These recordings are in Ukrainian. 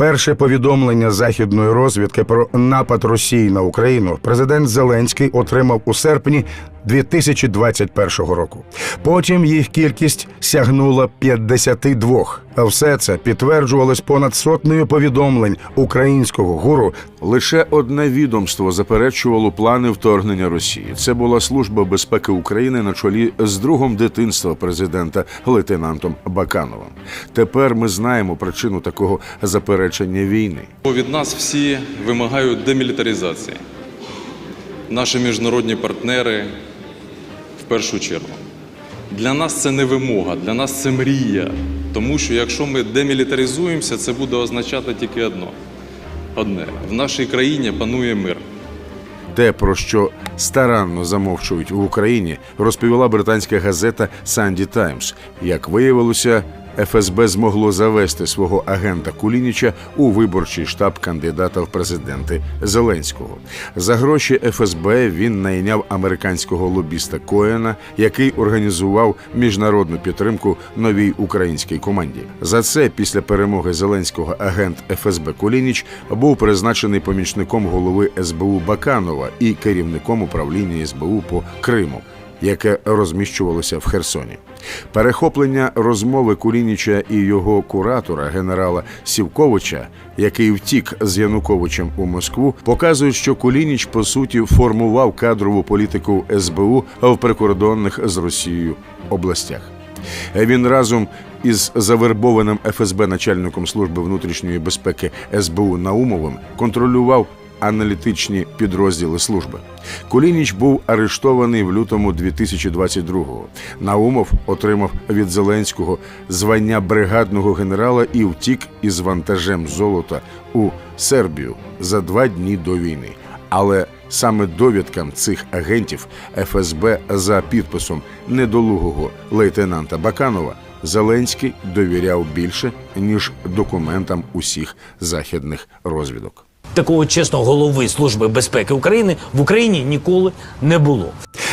Перше повідомлення західної розвідки про напад Росії на Україну. Президент Зеленський отримав у серпні 2021 року. Потім їх кількість сягнула 52. А все це підтверджувалось понад сотнею повідомлень українського гуру Лише одне відомство заперечувало плани вторгнення Росії. Це була служба безпеки України на чолі з другом дитинства президента лейтенантом Бакановим. Тепер ми знаємо причину такого заперечення війни. Від нас всі вимагають демілітаризації. Наші міжнародні партнери першу чергу. Для нас це не вимога, для нас це мрія. Тому що якщо ми демілітаризуємося, це буде означати тільки одно. Одне в нашій країні панує мир. Те, про що старанно замовчують в Україні, розповіла британська газета Санді Таймс. Як виявилося, ФСБ змогло завести свого агента Кулініча у виборчий штаб кандидата в президенти Зеленського. За гроші ФСБ він найняв американського лобіста Коена, який організував міжнародну підтримку новій українській команді. За це після перемоги Зеленського агент ФСБ Кулініч був призначений помічником голови СБУ Баканова і керівником управління СБУ по Криму яке розміщувалося в Херсоні. Перехоплення розмови Кулініча і його куратора, генерала Сівковича, який втік з Януковичем у Москву, показують, що Кулініч по суті формував кадрову політику СБУ в прикордонних з Росією областях. Він разом із завербованим ФСБ начальником служби внутрішньої безпеки СБУ Наумовим контролював аналітичні підрозділи служби. Кулініч був арештований в лютому 2022-го. Наумов отримав від Зеленського звання бригадного генерала і втік із вантажем золота у Сербію за два дні до війни. Але саме довідкам цих агентів ФСБ за підписом недолугого лейтенанта Баканова Зеленський довіряв більше ніж документам усіх західних розвідок. Такого чесного голови Служби безпеки України в Україні ніколи не було.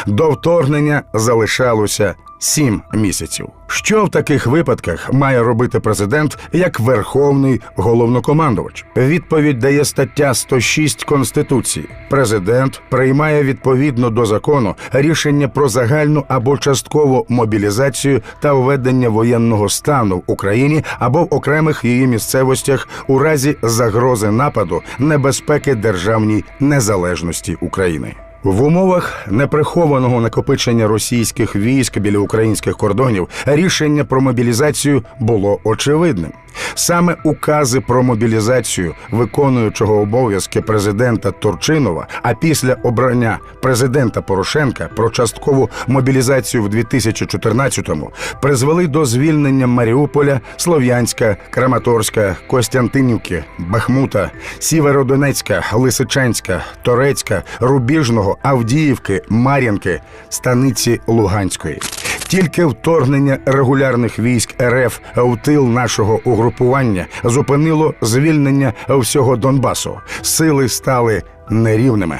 До вторгнення залишалося сім місяців. Що в таких випадках має робити президент як верховний головнокомандувач? Відповідь дає стаття 106 Конституції. Президент приймає відповідно до закону рішення про загальну або часткову мобілізацію та введення воєнного стану в Україні або в окремих її місцевостях у разі загрози нападу небезпеки державній незалежності України. В умовах неприхованого накопичення російських військ біля українських кордонів рішення про мобілізацію було очевидним. Саме укази про мобілізацію виконуючого обов'язки президента Турчинова, а після обрання президента Порошенка про часткову мобілізацію в 2014-му призвели до звільнення Маріуполя, Слов'янська, Краматорська, Костянтинівки, Бахмута, Сіверодонецька, Лисичанська, Торецька, Рубіжного, Авдіївки, Мар'їнки, станиці Луганської. Тільки вторгнення регулярних військ РФ в тил нашого угрупування зупинило звільнення всього Донбасу. Сили стали нерівними.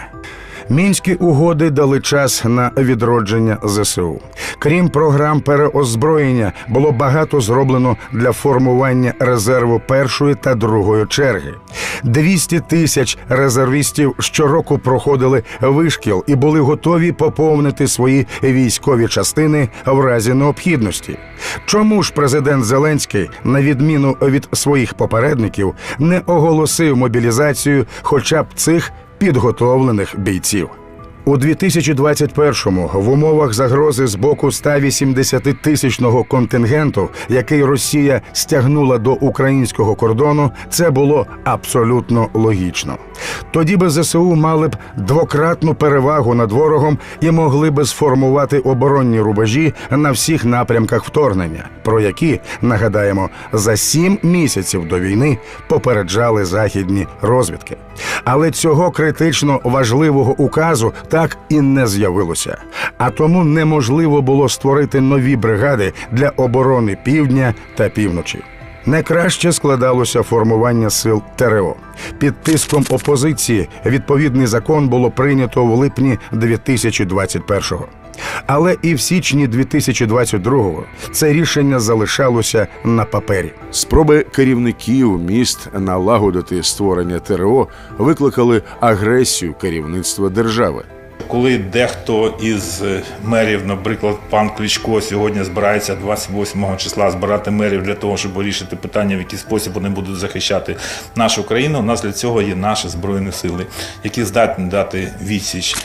Мінські угоди дали час на відродження ЗСУ. Крім програм переозброєння, було багато зроблено для формування резерву першої та другої черги. 200 тисяч резервістів щороку проходили вишкіл і були готові поповнити свої військові частини в разі необхідності. Чому ж президент Зеленський, на відміну від своїх попередників, не оголосив мобілізацію хоча б цих підготовлених бійців. У 2021-му в умовах загрози з боку 180-тисячного контингенту, який Росія стягнула до українського кордону, це було абсолютно логічно. Тоді би ЗСУ мали б двократну перевагу над ворогом і могли би сформувати оборонні рубежі на всіх напрямках вторгнення, про які нагадаємо за сім місяців до війни попереджали західні розвідки. Але цього критично важливого указу так і не з'явилося. А тому неможливо було створити нові бригади для оборони півдня та півночі. Не краще складалося формування сил ТРО. Під тиском опозиції відповідний закон було прийнято в липні 2021-го. Але і в січні 2022-го це рішення залишалося на папері. Спроби керівників міст налагодити створення ТРО викликали агресію керівництва держави. Коли дехто із е, мерів, наприклад, пан Кличко, сьогодні збирається 28 числа збирати мерів для того, щоб вирішити питання, в який спосіб вони будуть захищати нашу країну. У нас для цього є наші збройні сили, які здатні дати відсіч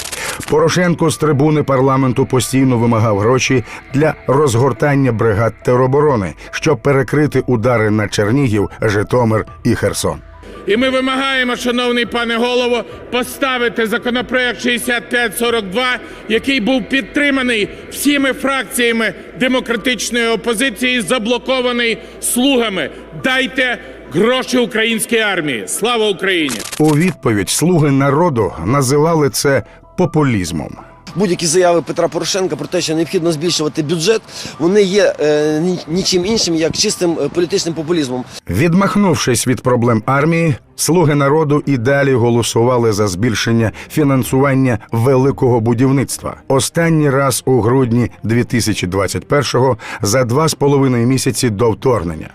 Порошенко з трибуни парламенту постійно вимагав гроші для розгортання бригад тероборони, щоб перекрити удари на Чернігів, Житомир і Херсон. І ми вимагаємо, шановний пане голово, поставити законопроект 6542, який був підтриманий всіми фракціями демократичної опозиції, заблокований слугами. Дайте гроші українській армії. Слава Україні! У відповідь слуги народу називали це популізмом. Будь-які заяви Петра Порошенка про те, що необхідно збільшувати бюджет, вони є е, нічим іншим, як чистим е, політичним популізмом. Відмахнувшись від проблем армії, слуги народу і далі голосували за збільшення фінансування великого будівництва. Останній раз у грудні 2021-го за два з половиною місяці до вторгнення.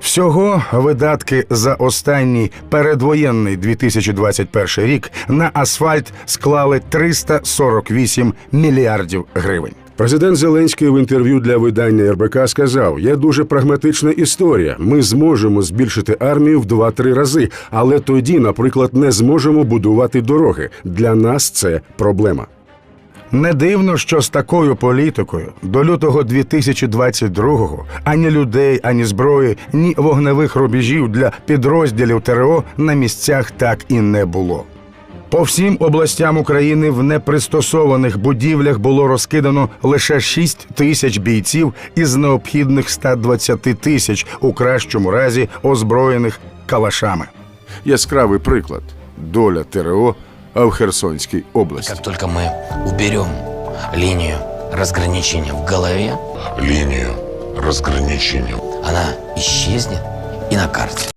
Всього видатки за останній передвоєнний 2021 рік на асфальт склали 348 мільярдів гривень. Президент Зеленський в інтерв'ю для видання РБК сказав: є дуже прагматична історія. Ми зможемо збільшити армію в 2-3 рази, але тоді, наприклад, не зможемо будувати дороги. Для нас це проблема. Не дивно, що з такою політикою до лютого 2022-го ані людей, ані зброї, ні вогневих рубежів для підрозділів ТРО на місцях так і не було. По всім областям України в непристосованих будівлях було розкидано лише 6 тисяч бійців із необхідних 120 тисяч, у кращому разі озброєних калашами. Яскравий приклад доля ТРО в Херсонській області. Как только мы уберем линию разграничения в голове, линию разграничения. она исчезнет и на карте.